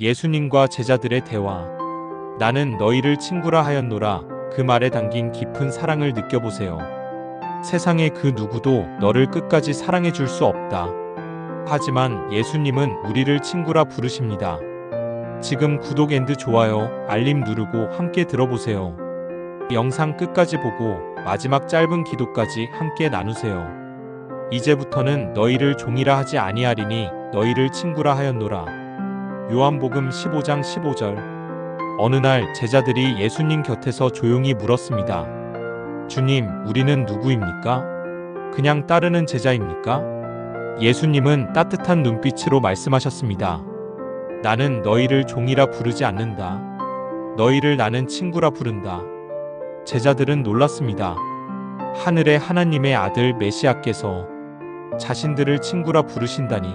예수님과 제자들의 대화. 나는 너희를 친구라 하였노라. 그 말에 담긴 깊은 사랑을 느껴보세요. 세상의 그 누구도 너를 끝까지 사랑해 줄 수 없다. 하지만 예수님은 우리를 친구라 부르십니다. 지금 구독 앤드 좋아요, 알림 누르고 함께 들어보세요. 영상 끝까지 보고 마지막 짧은 기도까지 함께 나누세요. 이제부터는 너희를 종이라 하지 아니하리니 너희를 친구라 하였노라. 요한복음 15장 15절. 어느 날 제자들이 예수님 곁에서 조용히 물었습니다. 주님, 우리는 누구입니까? 그냥 따르는 제자입니까? 예수님은 따뜻한 눈빛으로 말씀하셨습니다. 나는 너희를 종이라 부르지 않는다. 너희를 나는 친구라 부른다. 제자들은 놀랐습니다. 하늘의 하나님의 아들 메시아께서 자신들을 친구라 부르신다니.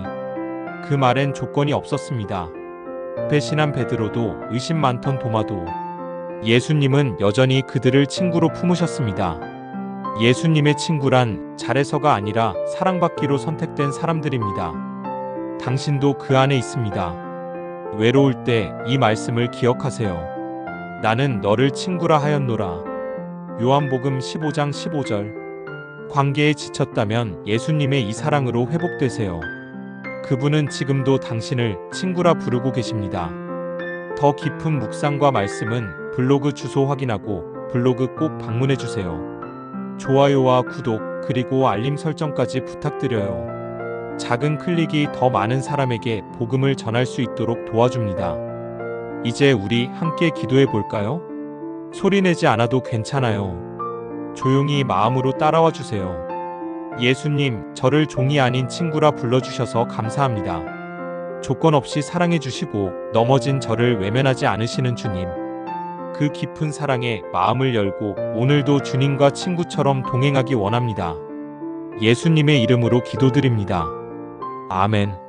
그 말엔 조건이 없었습니다. 배신한 베드로도 의심 많던 도마도 예수님은 여전히 그들을 친구로 품으셨습니다. 예수님의 친구란 잘해서가 아니라 사랑받기로 선택된 사람들입니다. 당신도 그 안에 있습니다. 외로울 때 이 말씀을 기억하세요. 나는 너를 친구라 하였노라. 요한복음 15장 15절. 관계에 지쳤다면 예수님의 이 사랑으로 회복되세요. 그분은 지금도 당신을 친구라 부르고 계십니다. 더 깊은 묵상과 말씀은 블로그 주소 확인하고 블로그 꼭 방문해 주세요. 좋아요와 구독 그리고 알림 설정까지 부탁드려요. 작은 클릭이 더 많은 사람에게 복음을 전할 수 있도록 도와줍니다. 이제 우리 함께 기도해 볼까요? 소리내지 않아도 괜찮아요. 조용히 마음으로 따라와 주세요. 예수님, 저를 종이 아닌 친구라 불러주셔서 감사합니다. 조건 없이 사랑해 주시고 넘어진 저를 외면하지 않으시는 주님. 그 깊은 사랑에 마음을 열고 오늘도 주님과 친구처럼 동행하기 원합니다. 예수님의 이름으로 기도드립니다. 아멘.